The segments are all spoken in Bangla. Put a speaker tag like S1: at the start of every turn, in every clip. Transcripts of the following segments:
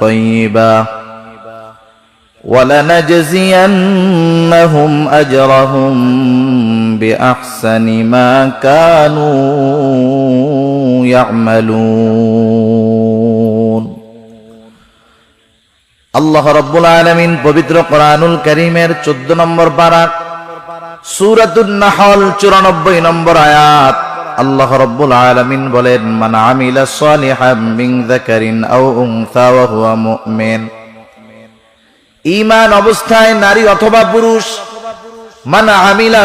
S1: طيبا ولنجزينهم أجرهم بأحسن ما كانوا يعملون আল্লাহ রব্বুল আলমিন পবিত্র কোরআনুল করিমের চোদ্দ নম্বর পারা সুরাতুন নাহল চুরানব্বই নম্বর আয়াত আল্লাহ রব্বুল আলমিন বলেন, মান আমিলা সালিহাম অবস্থায় নারী অথবা পুরুষ, মান আমিলা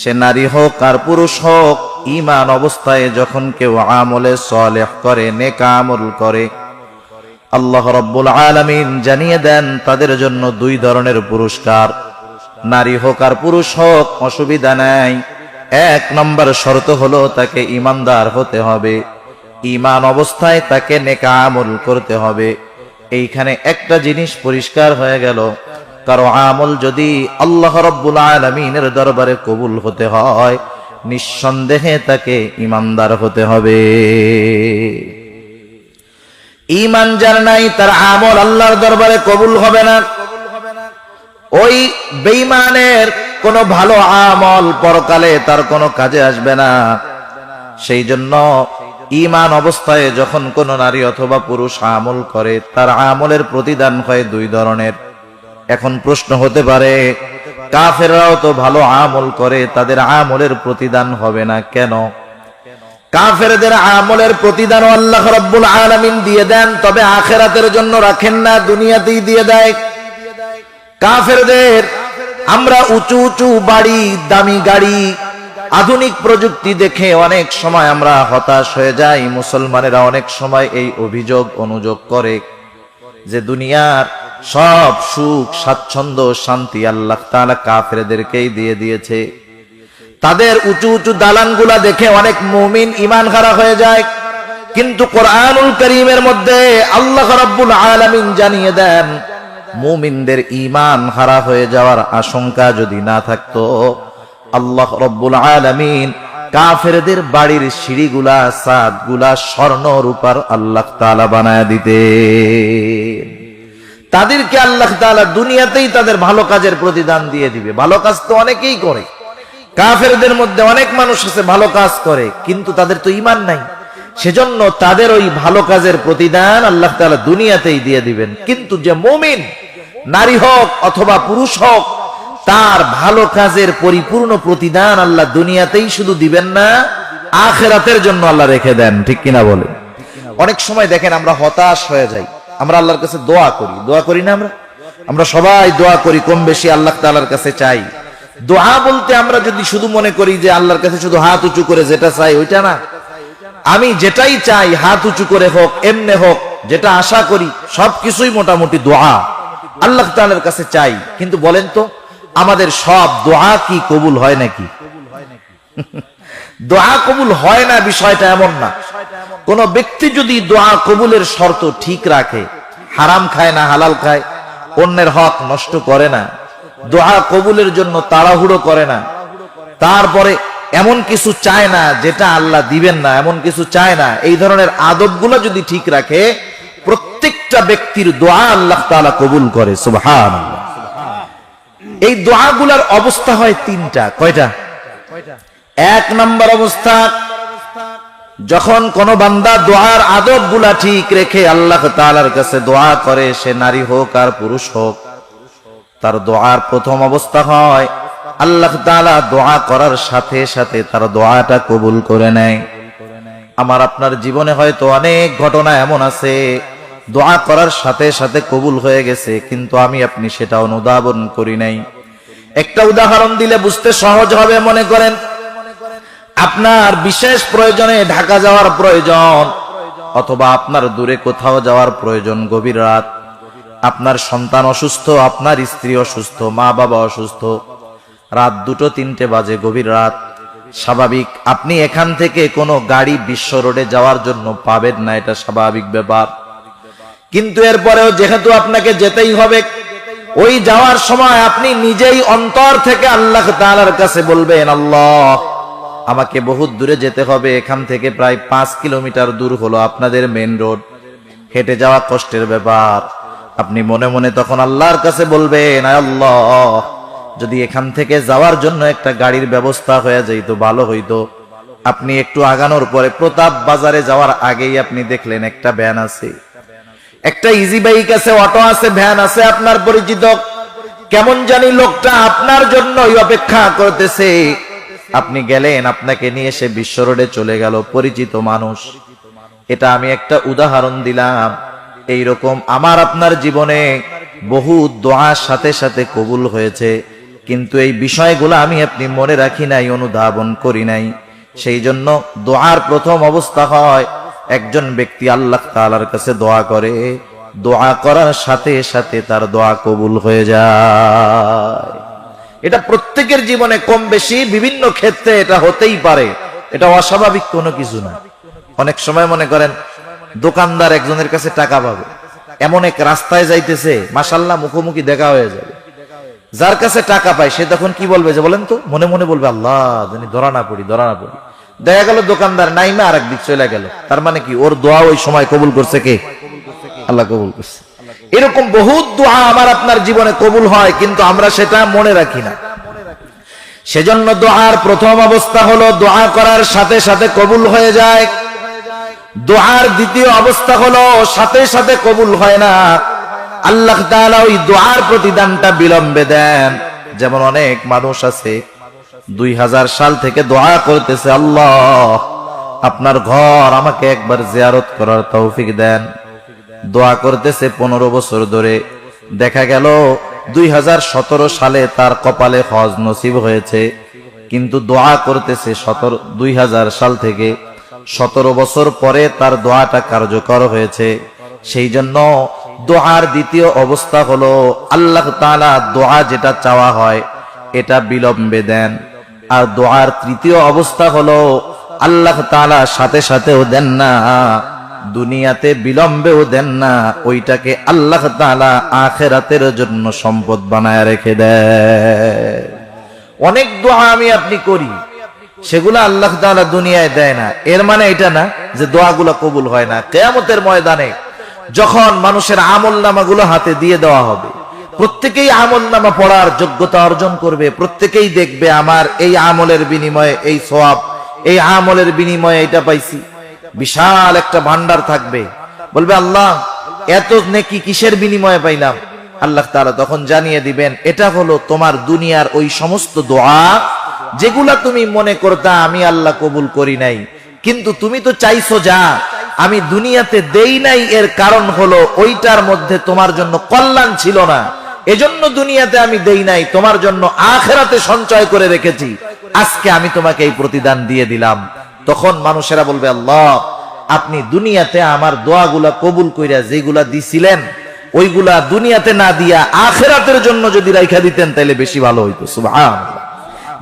S1: সে নারী হোক আর পুরুষ হোক ইমান অবস্থায় যখন কেউ আমলে সলেহ করে, নেক আমল করে, আল্লাহ রব্বুল আলামিন জানিয়ে দেন, তাদের জন্য দুই ধরনের পুরস্কার। নারী হোক আর পুরুষ হোক, অসুবিধা নাই। এক নম্বর শর্ত হলো তাকে ইমানদার হতে হবে। ইমান অবস্থায় তাকে নেকা আমল করতে হবে। এইখানে একটা জিনিস পরিষ্কার হয়ে গেল। কারও আমল যদি আল্লাহ রব্বুল আলমিনের দরবারে কবুল হতে হয়, নিঃসন্দেহে তাকে ইমানদার হতে হবে। ইমান যার নাই, তার আমল আল্লাহর দরবারে কবুল হবে না। ওই বেইমানের কোনো ভালো আমল পরকালে তার কোনো কাজে আসবে না। সেই জন্য ইমান অবস্থায় যখন কোন নারী অথবা পুরুষ আমল করে, তার আমলের প্রতিদান হয় দুই ধরনের। এখন প্রশ্ন হতে পারে, কাফেররাও তো ভালো আমল করে, তাদের আমলের প্রতিদান হবে না কেন? কাফেরদের আমলের প্রতিদান আল্লাহ রব্বুল আলামিন দিয়ে দেন, তবে আখেরাতের জন্য রাখেন না, দুনিয়াতেই দিয়ে দেয়। কাফেরদের, আমরা উঁচু উঁচু বাড়ি, দামি গাড়ি, আধুনিক প্রযুক্তি দেখে অনেক সময় আমরা হতাশ হয়ে যাই। মুসলমানেরা অনেক সময় এই অভিযোগ, অনুযোগ করে যে দুনিয়ার সব সুখ, স্বাচ্ছন্দ্য, শান্তি আল্লাহ তাআলা কাফেরদেরকেই দিয়ে দিয়েছে। তাদের উঁচু উঁচু দালানগুলা দেখে অনেক মুমিন ইমান হারা হয়ে যায়। কিন্তু কোরআনুল করিমের মধ্যে আল্লাহ রাব্বুল আলামিন জানিয়ে দেন মুমিনদের ইমান হারা হয়ে যাওয়ার আশঙ্কা যদি না থাকতো, আল্লাহ রব্বুল আলামিন কাফেরদের বাড়ির সিঁড়িগুলা, সাদগুলা স্বর্ণ রূপার আল্লাহ তাআলা বানায় দিতে তাদেরকে আল্লাহ তাআলা দুনিয়াতেই তাদের ভালো কাজের প্রতিদান দিয়ে দিবে। ভালো কাজ তো অনেকেই করে। কাফেরদের মধ্যে অনেক মানুষ আছে, ভালো কাজ করে, কিন্তু তাদের তো ইমান নাই। সেজন্য তাদের ওই ভালো কাজের প্রতিদান আল্লাহ তাআলা দুনিয়াতেই দিয়ে দিবেন। কিন্তু যে মুমিন, নারী হোক অথবা পুরুষ হোক, তার ভালো কাজের পরিপূর্ণ প্রতিদান আল্লাহ দুনিয়াতেই শুধু দিবেন না, আখেরাতের জন্য আল্লাহ রেখে দেন। ঠিক কিনা বলেন? অনেক সময় দেখেন আমরা হতাশ হয়ে যাই। আমরা আল্লাহর কাছে দোয়া করি। দোয়া করি না আমরা? আমরা সবাই দোয়া করি, কম বেশি আল্লাহ তাআলার কাছে চাই। দোয়া বলতে আমরা যদি শুধু মনে করি যে আল্লাহর কাছে শুধু হাত উঁচু করে যেটা চাই, ওইটা না। আমি যেটাই চাই, হাত উঁচু করে হোক, এমনে হোক, যেটা আশা করি, সবকিছুই মোটামুটি দোয়া। আল্লাহ তাআলার কাছে চাই। কিন্তু বলেন তো, আমাদের সব দোয়া কি কবুল হয় নাকি? দোয়া কবুল হয় না, বিষয়টা এমন না। কোন ব্যক্তি যদি দোয়া কবুলের শর্ত ঠিক রাখে, হারাম খায় না, হালাল খায়, অন্যের হক নষ্ট করে না, দোয়া কবুলের জন্য তাড়াহুড়ো করে না, তারপরে এমন কিছু চায় না যেটা আল্লাহ দিবেন না, এমন কিছু চায় না। এই ধরনের আদবগুলো যদি ঠিক রাখে, প্রত্যেকটা ব্যক্তির দোয়া আল্লাহ তাআলা কবুল করে সুবহান এই দোয়াগুলার অবস্থা হয় তিনটা, কয়টা? এক নম্বর অবস্থা, যখন কোন বান্দা দোয়ার আদবগুলা ঠিক রেখে আল্লাহ তাআলার কাছে দোয়া করে, সে নারী হোক আর পুরুষ হোক, তার দোয়ার প্রথম অবস্থা হয় আল্লাহ তাআলা দোয়া করার সাথে সাথে তার দোয়াটা কবুল করে নেয়। আমার আপনার জীবনে হয়তো অনেক ঘটনা এমন আছে, দোয়া করার সাথে সাথে কবুল হয়ে গেছে, কিন্তু আমি আপনি সেটা অনুধাবন করি নাই। একটা উদাহরণ দিলে বুঝতে সহজ হবে, মনে করেন। আপনার বিশেষ প্রয়োজনে ঢাকা যাওয়ার প্রয়োজন, অথবা আপনার দূরে কোথাও যাওয়ার প্রয়োজন গভীর রাত। আপনার সন্তান অসুস্থ, আপনার স্ত্রী অসুস্থ মা বাবা অসুস্থ রাত দুটো তিনটে বাজে গভীর রাত। স্বাভাবিক, আপনি এখান থেকে কোনো গাড়ি বিশ্ব রোডে যাওয়ার জন্য পাবেন না, এটা স্বাভাবিক ব্যাপার। কিন্তু এরপরেও যেহেতু আপনাকে যেতেই হবে, ওই যাওয়ার সময় আপনি নিজেই অন্তর থেকে আল্লাহ তাআলার কাছে বলবেন, আল্লাহ, আমাকে বহুত দূরে যেতে হবে, এখান থেকে প্রায় পাঁচ কিলোমিটার দূর হলো আপনাদের মেন রোড হেঁটে যাওয়া কষ্টের ব্যাপার। আপনি মনে মনে তখন আল্লাহর কাছে বলবেন, "আয় আল্লাহ যদি এখান থেকে যাওয়ার জন্য একটা গাড়ির ব্যবস্থা হয়ে যাইতো, ভালো হইতো। আপনি একটু আগানোর পরে প্রতাপ বাজারে যাওয়ার আগেই আপনি দেখলেন একটা ভ্যান আছে। একটা ইজি বাইক আছে অটো আছে, ভ্যান আছে, আপনার পরিচিত। কেমন জানি লোকটা আপনার জন্যই অপেক্ষা করতেছে। আপনি গেলেন, আপনাকে নিয়ে সে বিশ্ব রোডে চলে গেল, পরিচিত মানুষ। এটা আমি একটা উদাহরণ দিলাম। এই রকম আমার আপনার জীবনে বহু দোয়ার সাথে সাথে কবুল হয়েছে। কিন্তু এই বিষয়গুলো আমি আপনি মনে রাখি নাই, অনুধাবন করি নাই। সেই জন্য দোয়ার প্রথম অবস্থা হয়, একজন ব্যক্তি আল্লাহ তালার কাছে দোয়া করে, দোয়া করার সাথে সাথে তার দোয়া কবুল হয়ে যায়। এটা প্রত্যেকের জীবনে কম বেশি, বিভিন্ন ক্ষেত্রে এটা হতেই পারে। এটা অস্বাভাবিক কোনো কিছু না। অনেক সময় মনে করেন, দোকানদার একজনের কাছে টাকা পাবে। এমন এক রাস্তায় যাইতেছে মাসাল্লাহ মুখোমুখি দেখা হয়ে যাবে। যার কাছে টাকা পায়, সে তখন কি বলবে যে, বলেন তো, মনে মনে বলবে, আল্লাহ জানি ধরা না পড়ি, ধরা না পড়ি। দেখা গেল দোকানদার নাইমা আর দিক চলে গেল। তার মানে কি, ওর দোয়া ওই সময় কবুল করছে কে? আল্লাহ কবুল করছে। এরকম বহুত দোয়া আমার আপনার জীবনে কবুল হয়, কিন্তু আমরা সেটা মনে রাখি না। সেজন্য দোয়ার প্রথম অবস্থা হলো, দোয়া করার সাথে সাথে কবুল হয়ে যায়। দোয়ার দ্বিতীয় অবস্থা হলো, সাথে সাথে কবুল হয় না। আল্লাহ তাআলা ওই দোয়ার প্রতিদানটা বিলম্বে দেন। যেমন অনেক মানুষ আছে, দুই হাজার সাল থেকে দোয়া করতেছে, আল্লাহ, আপনার ঘর আমাকে একবার জিয়ারত করার তৌফিক দেন। দোয়া করতেছে পনেরো বছর ধরে। দেখা গেল, দুই হাজার সতেরো সালে তার কপালে হজ নসিব হয়েছে, কিন্তু দোয়া করতেছে সতেরো, দুই সাল থেকে সতেরো বছর পরে তার দোয়াটা কার্যকর হয়েছে। সেই জন্য দোয়ার দ্বিতীয় অবস্থা হলো, আল্লাহ তাআলা দোয়া যেটা চাওয়া হয়, এটা বিলম্বে দেন। আর দোয়ার তৃতীয় অবস্থা হলো, আল্লাহ তাআলা সাথে সাথেও দেন না, দুনিয়াতে বিলম্বেও দেন না, ওইটাকে আল্লাহ তাআলা আখেরাতের জন্য সম্পদ বানায় রেখে দেয়। অনেক দোয়া আমি আপনি করি, সেগুলো আল্লাহ তালা দুনিয়ায় দেয় না। এর মানে এটা না যে দোয়াগুলো কবুল হয় না। কেয়ামতের ময়দানে যখন মানুষের আমল নামাগুলো হাতে দিয়ে দেওয়া হবে, প্রত্যেকেই আমল নামা পড়ার যোগ্যতা অর্জন করবে, প্রত্যেকেই দেখবে আমার এই আমলের বিনিময়ে এই সোয়াব এই আমলের বিনিময়ে এটা পাইছি। বিশাল একটা ভান্ডার থাকবে। বলবে, আল্লাহ, এত নেকি কিসের বিনিময়ে পাইলাম? আল্লাহ তাআলা তখন জানিয়ে দিবেন, এটা হলো তোমার দুনিয়ার ওই সমস্ত দোয়া, যেগুলা তুমি মনে করতা আমি আল্লাহ কবুল করি নাই। কিন্তু তুমি তো চাইছো যা আমি দুনিয়াতে দেই নাই, এর কারণ হলো ওইটার মধ্যে তোমার জন্য কল্যাণ ছিল না। এজন্য দুনিয়াতে আমি দেই নাই, তোমার জন্য আখেরাতে সঞ্চয় করে রেখেছি। আজকে আমি তোমাকে এই প্রতিদান দিয়ে দিলাম। তখন মানুষেরা বলবে, আল্লাহ, আপনি দুনিয়াতে আমার দোয়াগুলা কবুল কইরা যেগুলা দিছিলেন, ওইগুলা দুনিয়াতে না দিয়া আখেরাতের জন্য যদি রাইখা দিতেন তাহলে বেশি ভালো হইতো। সুবহানাল্লাহ।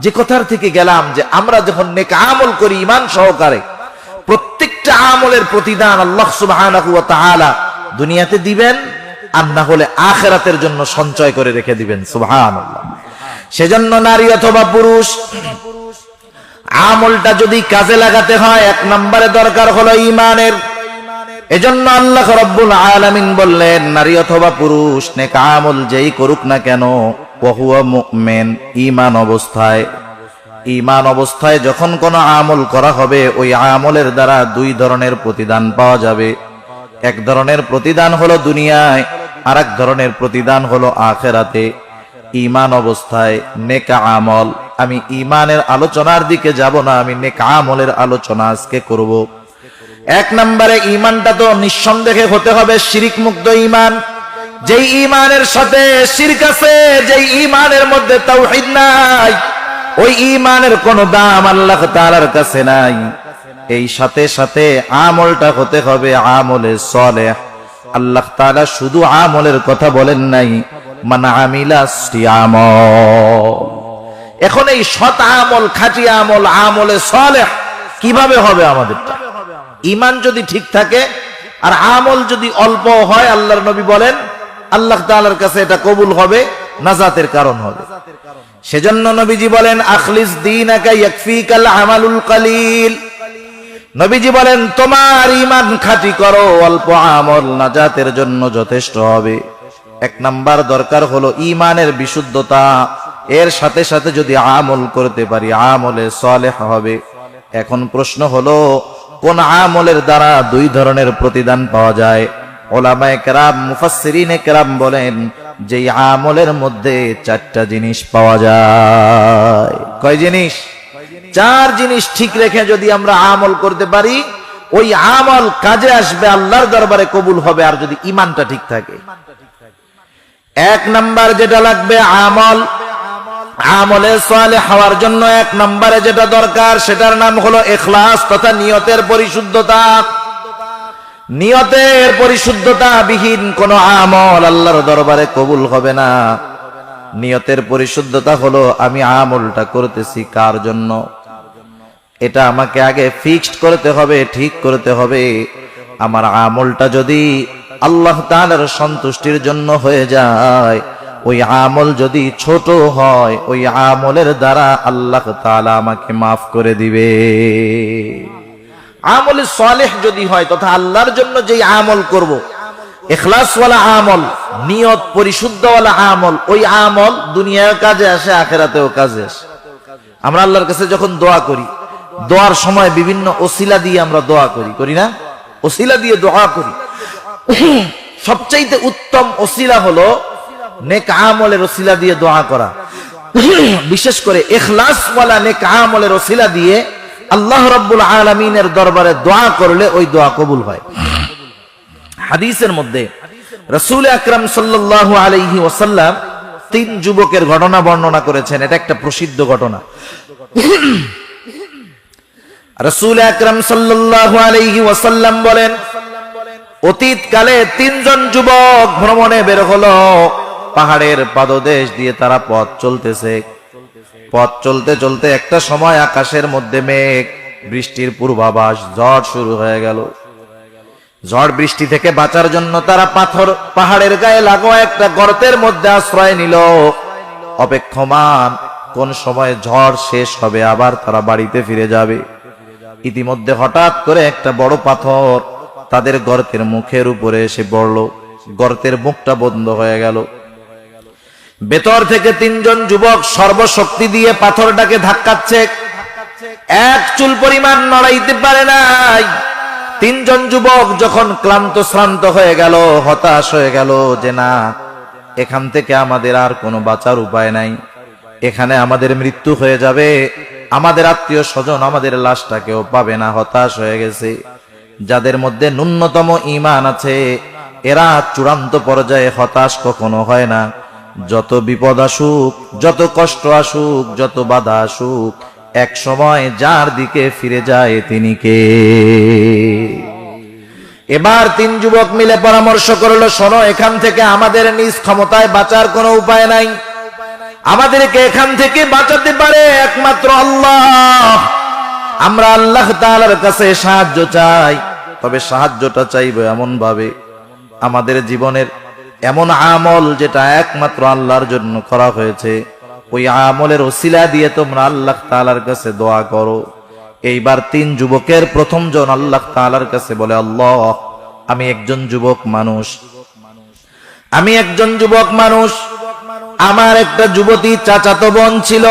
S1: যে কথার থেকে গেলাম যে আমরা যখন নেক আমল করি ইমান সহকারে প্রত্যেকটা আমলের প্রতিদান আল্লাহ তাআলা দুনিয়াতে দিবেন, আর না হলে আখেরাতের জন্য সঞ্চয় করে রেখে দিবেন, সুবহানাল্লাহ। সেজন্য নারী অথবা পুরুষ, আমলটা যদি কাজে লাগাতে হয়, এক নম্বরে দরকার হলো ইমানের এজন্য আল্লাহ রব্বুল আলামিন বললেন, নারী অথবা পুরুষ, নেক আমল যেই করুক না কেন ওহুয়া মুমিন, ঈমান অবস্থায় ঈমান অবস্থায় যখন কোনো আমল করা হবে, ওই আমলের দ্বারা দুই ধরনের প্রতিদান পাওয়া যাবে। এক ধরনের প্রতিদান হলো দুনিয়ায় আর এক ধরনের প্রতিদান হলো আখেরাতে। ইমান অবস্থায় নেকা আমল, আমি ইমানের আলোচনার দিকে যাব না, আমি নেকা আমলের আলোচনা আজকে করব। এক নম্বরে ঈমানটা তো নিঃসন্দেহে হতে হবে শিরিক মুক্ত ঈমান। যেই ইমানের সাথে শিরক আছে, যেই ইমানের মধ্যে তাওহীদ নাই ওই ইমানের কোনো দাম আল্লাহ তাআলার কাছে নাই। এই সাথে সাথে আমলটা হতে হবে আমলে সলেহ। আল্লাহ তাআলা শুধু আমলের কথা বলেন নাই। মান আমিলা সিয়ামল এখন এই সৎ আমল, খাঁটি আমল, আমলে সলেহ কীভাবে হবে আমাদেরটা? ইমান যদি ঠিক থাকে আর আমল যদি অল্প হয়, আল্লাহর নবী বলেন, আল্লাহ তাআলার কাছে এটা কবুল হবে, নাজাতের কারণ হবে। সেজন্য নবীজি বলেন, আখলিস ইয়াকফিকাল আমালুল কালিল। নবীজি বলেন, তোমার ইমান খাঁটি করো, অল্প আমল নাজাতের জন্য যথেষ্ট হবে। এক নাম্বার দরকার হলো ইমানের বিশুদ্ধতা। এর সাথে সাথে যদি আমল করতে পারি, আমলে সলেহ হবে। এখন প্রশ্ন হলো, কোন আমলের দ্বারা দুই ধরনের প্রতিদান পাওয়া যায়? ওলামায়ে কেরাম, মুফাসসিরিনে কেরাম বলেন যে আমলের মধ্যে চারটা জিনিস পাওয়া যায়। কয় জিনিস? চার জিনিস ঠিক রেখে যদি আমরা আমল করতে পারি, ওই আমল কাজে আসবে, আল্লাহর দরবারে কবুল হবে, আর যদি ইমানটা ঠিক থাকে। এক নাম্বার যেটা লাগবে আমল, আমলে সালে হওয়ার জন্য এক নম্বরে যেটা দরকার, সেটার নাম হলো এখলাস তথা নিয়তের পরিশুদ্ধতা। নিয়তের পরিশুদ্ধতা বিহীন কোন আমল আল্লাহর দরবারে কবুল হবে না। নিয়তের পরিশুদ্ধতা হলো, আমি আমলটা করতেছি কার জন্য? এটা আমাকে আগে ফিক্সড করতে হবে, ঠিক করতে হবে। আমার আমলটা যদি আল্লাহ তাআলার সন্তুষ্টির জন্য হয়ে যায়, ওই আমল যদি ছোট হয়, ওই আমলের দ্বারা আল্লাহ তাআলা আমাকে মাফ করে দিবে। আমলে সালেহ যদি হয়, তথা আল্লাহর জন্য যেই আমল করব। এখলাসওয়ালা আমল, নিয়ত পরিশুদ্ধওয়ালা আমল, ওই আমল দুনিয়ার কাজে আসে, আখেরাতেও কাজে আসে। আমরা আল্লাহর কাছে যখন দোয়া করি, দোয়ার সময় বিভিন্ন ওসিলা দিয়ে আমরা দোয়া করি করি না? ওসিলা দিয়ে দোয়া করি। সবচাইতে উত্তম ওসিলা হলো নেক আমলের ওসিলা দিয়ে দোয়া করা। বিশেষ করে এখলাসওয়ালা নেক আমলের ওসিলা দিয়ে আল্লাহ রব্বুল আলমিনের দরবারে দোয়া করলে ওই দোয়া কবুল হয়। হাদিসের মধ্যে রসুল আকরাম সাল্লাহ আলহি ওসাল্লাম তিন যুবকের ঘটনা বর্ণনা করেছেন। এটা একটা প্রসিদ্ধ ঘটনা। রসুল আকরাম সাল্লাহ আলহি ওসাল্লাম বলেন অতীত কালে তিনজন যুবক ভ্রমণে বের হলো। পাহাড়ের পাদদেশ দিয়ে তারা পথ চলতেছে। পথ চলতে চলতে একটা সময় আকাশের মধ্যে মেঘ, বৃষ্টির পূর্বাভাস, ঝড় শুরু হয়ে গেল। ঝড় বৃষ্টি থেকে বাঁচার জন্য তারা পাথর, পাহাড়ের গায়ে লাগোয়া একটা গর্তের মধ্যে আশ্রয় নিল। অপেক্ষমান, কোন সময় ঝড় শেষ হবে, আবার তারা বাড়িতে ফিরে যাবে। ইতিমধ্যে হঠাৎ করে একটা বড় পাথর তাদের গর্তের মুখের উপরে এসে পড়ল। গর্তের মুখটা বন্ধ হয়ে গেল। ভেতর থেকে তিনজন যুবক সর্বশক্তি দিয়ে পাথরটাকে ধাক্কাচ্ছে। এক চুল পরিমাণ নড়াইতে পারে নাই। তিনজন যুবক যখন ক্লান্ত শ্রান্ত হয়ে গেল, হতাশ হয়ে গেল যে না, এখান থেকে আমাদের আর কোনো বাঁচার উপায় নাই। এখানে আমাদের মৃত্যু হয়ে যাবে। আমাদের আত্মীয় স্বজন আমাদের লাশটা কেউ পাবে না, হতাশ হয়ে গেছে। যাদের মধ্যে ন্যূনতম ইমান আছে, এরা চূড়ান্ত পর্যায়ে হতাশ কখনো হয় না। যত বিপদ আসুক, যত কষ্ট আসুক, যত বাধা আসুক, এক সময় যার দিকে ফিরে যায় তিনি কে? এবার তিন যুবক মিলে পরামর্শ করল, শোনো, এখান থেকে আমাদের নিজ ক্ষমতায় বাঁচার কোনো উপায় নাই। আমাদেরকে এখান থেকে বাঁচাতে পারে একমাত্র আল্লাহ। আমরা আল্লাহ তাআলার কাছে সাহায্য চাই, তবে সাহায্যটা চাইবে এমন ভাবে আমাদের জীবনের এমন আমল যেটা একমাত্র আল্লাহর জন্য করা হয়েছে, ওই আমলের ওসিলা দিয়ে তোমরা আল্লাহ তালার কাছে দোয়া করো। এইবার তিন যুবকের প্রথম জন আল্লাহ তাআলার কাছে বলে, আল্লাহ, আমি একজন যুবক মানুষ। আমি একজন যুবক মানুষ। আমার একটা যুবতী চাচাতো বোন ছিল।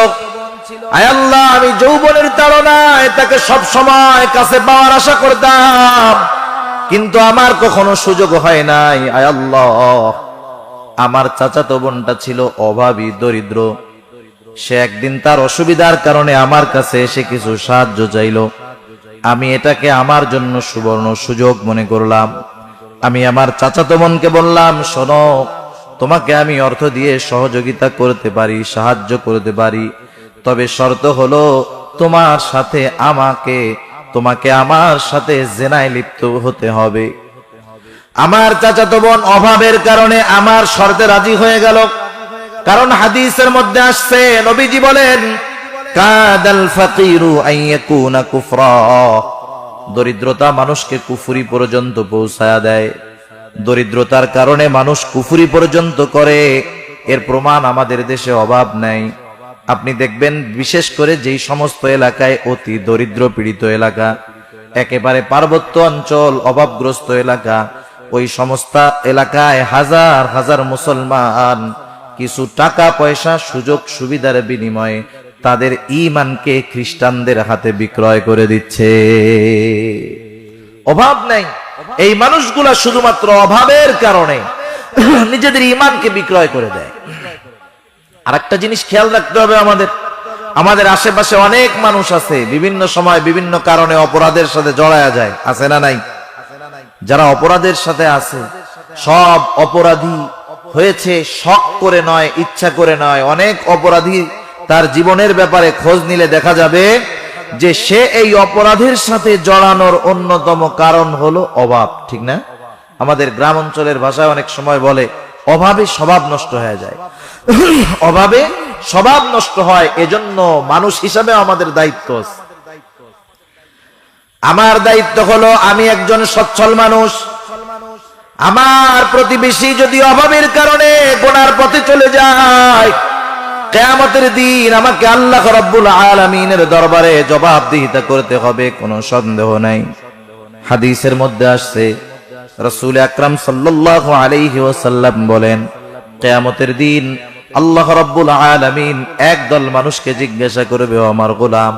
S1: আল্লাহ, আমি যৌবনের তাড়নায় তাকে সব সময় কাছে পাওয়ার আশা করতাম। কিন্তু আমার কখনো সুযোগ হয় নাই। আয় আল্লাহ। আমার চাচাতো বোনটা ছিল অভাবী, দরিদ্র। সে একদিন তার অসুবিধার কারণে আমার কাছে এসে কিছু সাহায্য চাইল। আমি এটাকে আমার জন্য সুবর্ণ সুযোগ মনে করলাম। আমি আমার চাচাতো বোনকে বললাম, শোনো, তোমাকে আমি অর্থ দিয়ে সহযোগিতা করতে পারি, সাহায্য করতে পারি। তবে শর্ত হলো, তোমার সাথে আমাকে তোমাকে আমার সাথে জেনায় লিপ্ত হতে হবে। আমার চাচাতো বোন অভাবের কারণে আমার শর্তে রাজি হয়ে গেল। কারণ হাদিসের মধ্যে আসছে, নবীজি বলেন, কাদাল ফাকিরু আইয়াকুনা কুফরা। দরিদ্রতা মানুষকে কুফুরি পর্যন্ত পৌঁছায়া দেয়। দরিদ্রতার কারণে মানুষ কুফুরি পর্যন্ত করে, এর প্রমাণ আমাদের দেশে অভাব নাই। আপনি দেখবেন বিশেষ করে যেই সমস্ত এলাকায় অতি দরিদ্র পীড়িত এলাকা একেবারে পার্বত্য অঞ্চল অভাবগ্রস্ত এলাকা ওই সমস্ত এলাকায় হাজার হাজার মুসলমান কিছু টাকা পয়সা সুযোগ সুবিধার বিনিময়ে তাদের ইমানকে খ্রিস্টানদের হাতে বিক্রয় করে দিচ্ছে। অভাব নেই। এই মানুষগুলা শুধুমাত্র অভাবের কারণে নিজেদের ইমানকে বিক্রয় করে দেয়। আর একটা জিনিস খেয়াল রাখতে হবে আমাদের। আমাদের আশেপাশে অনেক মানুষ আছে, বিভিন্ন সময় বিভিন্ন কারণে অপরাধের সাথে জড়ায়া যায়। আছে না নাই? যারা অপরাধের সাথে আছে, সব অপরাধী হয়েছে, শখ করে নয়, ইচ্ছা করে নয়। অনেক অপরাধী তার জীবনের ব্যাপারে খোঁজ নিলে দেখা যাবে যে সে এই অপরাধের সাথে জড়ানোর অন্যতম কারণ হলো অভাব, ঠিক না? আমাদের গ্রাম অঞ্চলের ভাষায় অনেক সময় বলে অভাবে স্বভাব নষ্ট হয়ে যায়। অভাবে স্বভাব নষ্ট হয়, এজন্য মানুষ হিসাবে আমাদের দায়িত্ব আমার দায়িত্ব হলো আমি একজন সচ্ছল মানুষ। আমার প্রতিবেশী যদি অভাবের কারণে গোনার পথে চলে যায়, কেয়ামতের দিন আমাকে আল্লাহ রব্বুল আলমিনের দরবারে জবাবদিহিতা করতে হবে, কোনো সন্দেহ নাই। হাদিসের মধ্যে আসছে রসুল আকরাম সাল্লাহ আলাইহি ওয়াসাল্লাম বলেন, কেয়ামতের দিন আল্লাহ রব্বুল আলামিন একদল মানুষকে জিজ্ঞাসা করবে আমার গোলাম,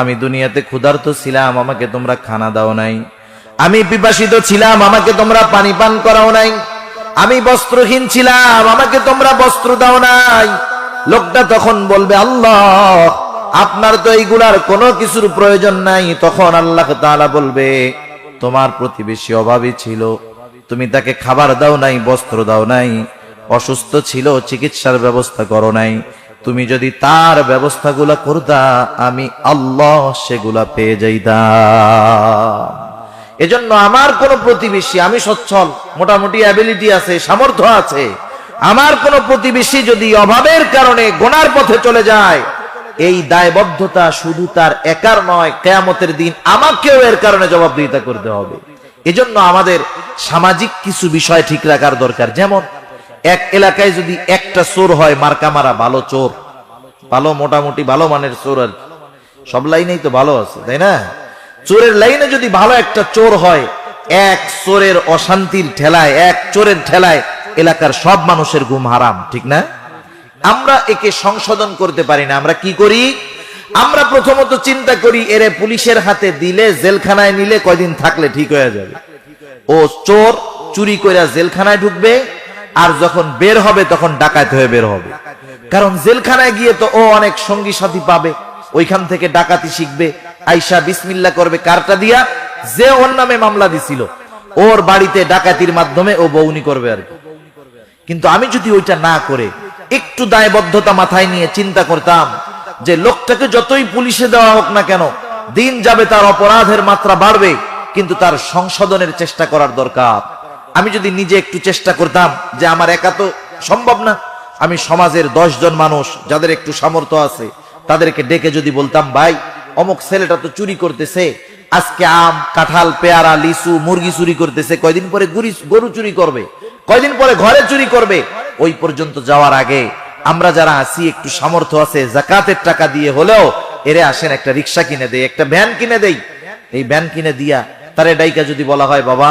S1: আমি দুনিয়াতে ক্ষুধার্ত ছিলাম, আমাকে তোমরা খানা দাও নাই। আমি পিপাসিত ছিলাম, আমাকে তোমরা পানি পান করাও নাই। আমি বস্ত্রহীন ছিলাম, আমাকে তোমরা বস্ত্র দাও নাই। লোকটা তখন বলবে, আল্লাহ, আপনার তো এইগুলার কোনো কিছুর প্রয়োজন নাই। তখন আল্লাহ তালা বলবে তোমার প্রতিবেশী অভাবী ছিল। তুমি তাকে খাবার দাও নাই, বস্ত্র দাও নাই, অসুস্থ ছিল, চিকিৎসার ব্যবস্থা করো নাই। তুমি যদি তার ব্যবস্থাগুলা করতা, আমি আল্লাহ সেগুলা পেয়ে যাইতাম। এজন্য আমার কোন প্রতিবেশী, আমি সচ্ছল, মোটামুটি অ্যাবিলিটি আছে, সামর্থ্য আছে। আমার কোন প্রতিবেশী যদি অভাবের কারণে গোনার পথে চলে যায় এই দায়বদ্ধতা শুধু তার একার নয়, কেয়ামতের দিন আমাকেও এর কারণে জবাবদিহিতা করতে হবে। এজন্য আমাদের সামাজিক কিছু বিষয় ঠিক রাখার দরকার। যেমন, এক এলাকায় যদি একটা চোর হয়, মার্কা মারা, ভালো চোর, ভালো মোটামুটি ভালো মানের চোর আর সব লাইনেই তো ভালো আছে, তাই না? চোরের লাইনে যদি ভালো একটা চোর হয়, এক চোরের অশান্তির ঠেলায়, এক চোরের ঠেলায় এলাকার সব মানুষের ঘুম হারাম, ঠিক না? আমরা একে সংশোধন করতে পারি না। আমরা কি করি? আমরা প্রথমত চিন্তা করি, এরে পুলিশের হাতে দিলে জেলখানায় নিলে কয়দিন থাকলে ঠিক হয়ে যাবে। ও চোর চুরি করে জেলখানায় ঢুকবে, আর যখন বের হবে তখন ডাকাত হয়ে বের হবে। কারণ জেলখানায় গিয়ে তো ও অনেক সঙ্গী সাথী পাবে, ওইখান থেকে ডাকাতি শিখবে, আইসা বিসমিল্লা করবে, কারটা দিয়া যে ওর নামে মামলা দিছিল, ওর বাড়িতে ডাকাতির মাধ্যমে ও বৌনি করবে আর কিন্তু আমি যদি ওইটা না করে একটু দায়বদ্ধতা মাথায় নিয়ে চিন্তা করতাম যে লোকটাকে যতই পুলিশে দেওয়া হোক না কেন, দিন যাবে তার অপরাধের মাত্রা বাড়বে, কিন্তু তার সংশোধনের চেষ্টা করার দরকার। আমি যদি নিজে একটু চেষ্টা করতাম যে আমার একা তো সম্ভব না, আমি সমাজের দশ জন মানুষ যাদের একটু সামর্থ্য আছে, তাদেরকে ডেকে যদি বলতাম, ভাই, অমুক ছেলেটা তো চুরি করতেছে, আজকে আম, কাঁঠাল, পেয়ারা, লিচু, মুরগি চুরি করতেছে, কয়দিন পরে গুরি- গরু চুরি করবে? কয়দিন পরে ঘরে চুরি করবে। ওই পর্যন্ত যাওয়ার আগে আমরা যারা আছি, একটু সামর্থ্য আছে, জাকাতের টাকা দিয়ে হলেও এরে আসেন একটা রিক্সা কিনে দেই, একটা ভ্যান কিনে দেই। এই ভ্যান কিনে দিয়া তারে ডাইকা যদি বলা হয়, বাবা,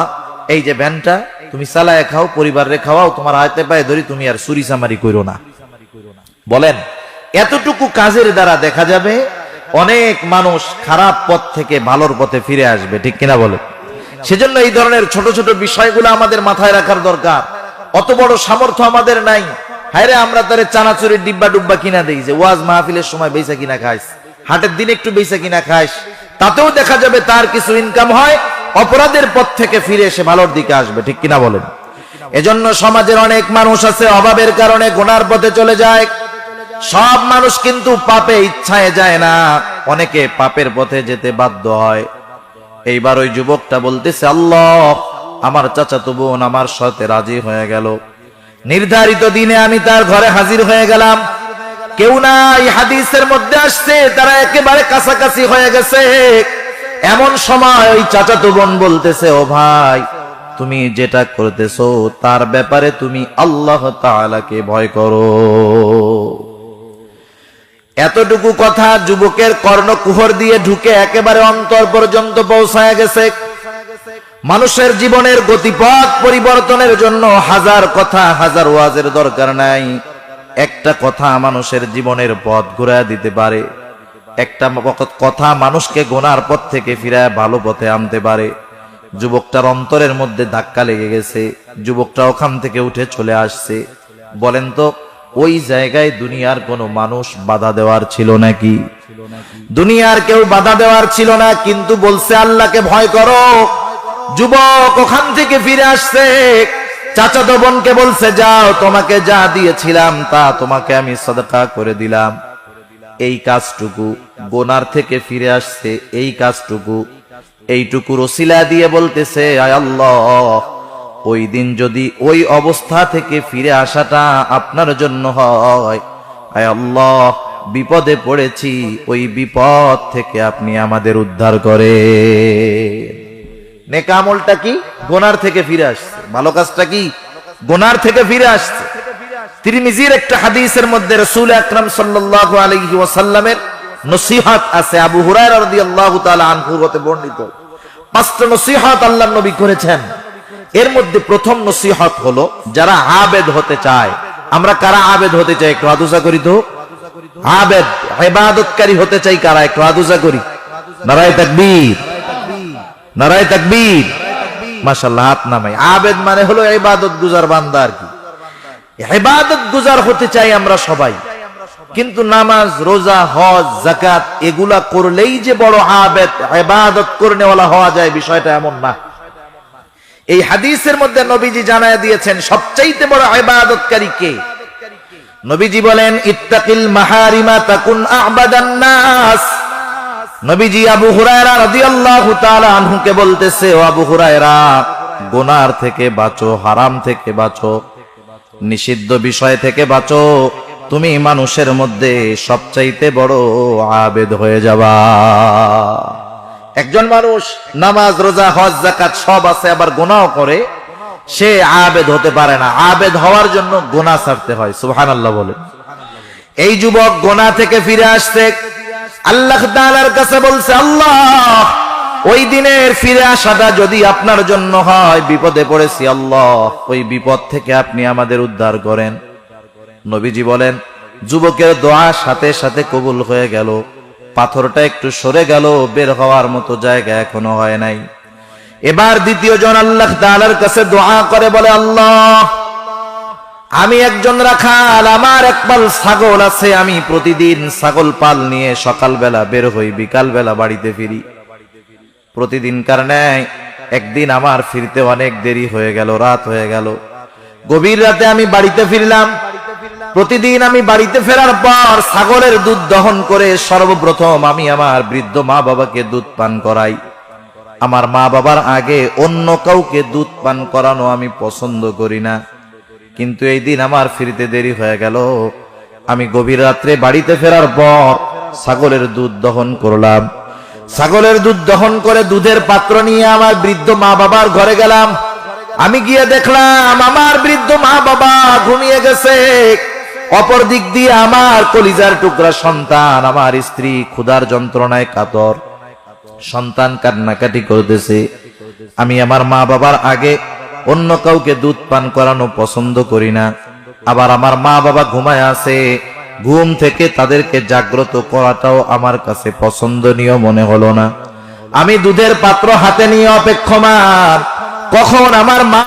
S1: এই যে ভ্যানটা তুমি চালায় খাও, পরিবারে খাওয়াও, তোমার হাতে পায়ে ধরি, তুমি আর চুরি চামারি করো না। বলেন, এতটুকু কাজের দ্বারা দেখা যাবে, অনেক মানুষ খারাপ পথ থেকে ভালোর পথে ফিরে আসবে। ঠিক কিনা বলে সেজন্য এই ধরনের ছোট ছোট বিষয়গুলো আমাদের মাথায় রাখার দরকার। অত বড় সামর্থ্য আমাদের নাই। হায়রে, আমরা তারে চানাচুরের ডিব্বা ডুব্বা কিনা দেই যে, ওয়াজ মাহফিলের সময় বেচা কিনা খাইস। হাটের দিন একটু বেচা কিনা খাইস। তাতেও দেখা যাবে তার কিছু ইনকাম হয়, অপরাধের পথ থেকে ফিরে এসে ভালোর দিকে আসবে। ঠিক কিনা বলেন? এজন্য সমাজের অনেক মানুষ আছে, অভাবের কারণে গোনার পথে চলে যায়। সব মানুষ কিন্তু পাপে ইচ্ছায় যায় না। অনেকে পাপের পথে যেতে বাধ্য হয়। এইবার ওই যুবকটা বলতেছে, আল্লাহ, আমার চাচাতো বোন আমার সাথে রাজি হয়ে গেল। নির্ধারিত দিনে আমি তার ঘরে হাজির হয়ে গেলাম। কেউ নাই, হাদিসের মধ্যে আসছে, তারা একেবারে কাছাকাছি হয়ে গেছে। এমন সময় ওই চাচাতো বোন বলতেছে, ও ভাই, তুমি যেটা করতেছো, তার ব্যাপারে তুমি আল্লাহ তাআলাকে ভয় করো। এতটুকু কথা যুবকের কর্ণকুহর দিয়ে ঢুকে একেবারে অন্তর পর্যন্ত পৌঁছায় গেছে। মানুষের জীবনের গতিপথ পরিবর্তনের জন্য হাজার কথা, হাজার ওয়াজের দরকার নাই। একটা কথা মানুষের জীবনের পথ ঘুরায় দিতে পারে। একটা কথা মানুষকে গোনার পথ থেকে ফিরায় ভালো পথে আনতে পারে। যুবকটার অন্তরের মধ্যে ধাক্কা লেগে গেছে। যুবকটা ওখান থেকে উঠে চলে আসছে। বলেন তো ওই জায়গায় দুনিয়ার কোনো মানুষ বাধা দেওয়ার ছিল নাকি? দুনিয়ার কেউ বাধা দেওয়ার ছিল না, কিন্তু বলছে, আল্লাহকে ভয় করো। যুবক ওখান থেকে ফিরে আসছে। চাচাতো বোনকে বলছে, যাও, তোমাকে যা দিয়েছিলাম, তা তোমাকে আমি সদকা করে দিলাম। এই কাজটুকু গোনার থেকে ফিরে আসছে, এই কাজটুকু। এইটুকু রসিলা দিয়ে বলতেছে, আয় আল্লাহ ওই দিন যদি ওই অবস্থা থেকে ফিরে আসাটা আপনার জন্য হয়। আয় আল্লাহ, বিপদে পড়েছি, ওই বিপদ থেকে আপনি আমাদের উদ্ধার করে নেকামলটা কি? গোনার থেকে ফিরে আসছে। ভালো কাজটা কি? গোনার থেকে ফিরে আসছে। তিরমিজির একটা হাদিসের মধ্যে রসুল আকরাম সাল্লাল্লাহু আলাইহি ওয়াসাল্লামের নসিহত আছে। আবু হুরায়রা রাদিয়াল্লাহু তাআলা আনহু হতে বর্ণিত। পাঁচটা নসিহাত আল্লাহর নবী করেছেন। এর মধ্যে প্রথম নসিহত হলো যারা আবেদ হতে চায়। আমরা কারা আবেদ হতে চাই? একটু আদুসা করি তো। আবেদ, ইবাদতকারী হতে চাই কারা? একটু আদুসা করি। নারায়ে তাকবীর। নারায় তাকবীর। মাশাআল্লাহ, হাত নামাই। আবেদ মানে হলো ইবাদত গুজার বান্দা আর কি। ইবাদত গুজার হতে চাই আমরা সবাই। কিন্তু নামাজ, রোজা, হজ জাকাত এগুলা করলেই যে বড় আবেদ, ইবাদত করনেওয়ালা হওয়া যায়, বিষয়টা এমন না। এই হাদিসের মধ্যে নবীজি জানায় দিয়েছেন, সবচাইতে বড় ইবাদতকারী কে? নবীজি বলেন, ইত্তাকিল মাহারিমা তাকুন আবাদান নাস। নবীজি আবু হুরায়রা রাদিয়াল্লাহু তাআলা আনহুকে বলতেছে, ও আবু হুরায়রা, গুনার থেকে বাঁচো, হারাম থেকে বাঁচো, নিষিদ্ধ বিষয় থেকে বাঁচো। তুমি মানুষের মধ্যে সবচাইতে বড় আবেদ হয়ে যাবা। একজন মানুষ নামাজ, রোজা, হজ জাকাত সব আছে, আবার গুনাহ করে, সে আবেদ হতে পারে না। আবেদ হওয়ার জন্য গোনা ছাড়তে হয়, সুবহানাল্লাহ বলে এই যুবক গোনা থেকে ফিরে আসছে, আল্লাহ কাছে বলছে, আল্লাহ, ওই দিনের ফিরে আসাটা যদি আপনার জন্য হয়, বিপদে পড়েছি, আল্লাহ, ওই বিপদ থেকে আপনি আমাদের উদ্ধার করেন। নবীজি বলেন, যুবকের দোয়া সাথে সাথে কবুল হয়ে গেল। পাথরটা একটু সরে গেল, বের হওয়ার মতো জায়গা এখনও হয় নাই। এবার দ্বিতীয় জন আল্লাহ তাআলার কাছে দোয়া করে, বলে, আল্লাহ, আমি একজন রাখাল, আমার এক পাল ছাগল আছে, আমি প্রতিদিন ছাগল পাল নিয়ে সকালবেলা বের হই, বিকালবেলা বাড়িতে ফিরি। প্রতিদিন কারণে একদিন আমার ফিরতে অনেক দেরি হয়ে গেল, রাত হয়ে গেল। গভীর রাতে আমি বাড়িতে ফিরলাম প্রতিদিন আমি বাড়িতে ফেরার পর ছাগলের দুধ দহন করে সর্বপ্রথম আমি আমার বৃদ্ধ মা বাবাকে দুধ পান করাই। আমার মা বাবার আগে অন্য কাউকে দুধ পান করানো আমি পছন্দ করি না। কিন্তু এই দিন আমার ফিরতে দেরি হয়ে গেল। আমি গভীর রাত্রে বাড়িতে ফেরার পর ছাগলের দুধ দহন করলাম। ছাগলের দুধ দহন করে দুধের পাত্র নিয়ে আমার বৃদ্ধ মা বাবার ঘরে গেলাম। আমি গিয়ে দেখলাম আমার বৃদ্ধ মা বাবা ঘুমিয়ে গেছে। অপর দিক দিয়ে আমার কলিজার টুকরা সন্তান, আমার স্ত্রী ক্ষুধার যন্ত্রণায় কাতর। সন্তান কান্নাকাটি করতেছে। আমি আমার মা বাবার আগে অন্য কাউকে দুধ পান করানো পছন্দ করি না। আবার আমার মা বাবা ঘুমায় আছে, ঘুম থেকে তাদেরকে জাগ্রত করাটাও আমার কাছে পছন্দনীয় মনে হলো না। আমি দুধের পাত্র হাতে নিয়ে অপেক্ষমান। কখন আমার মা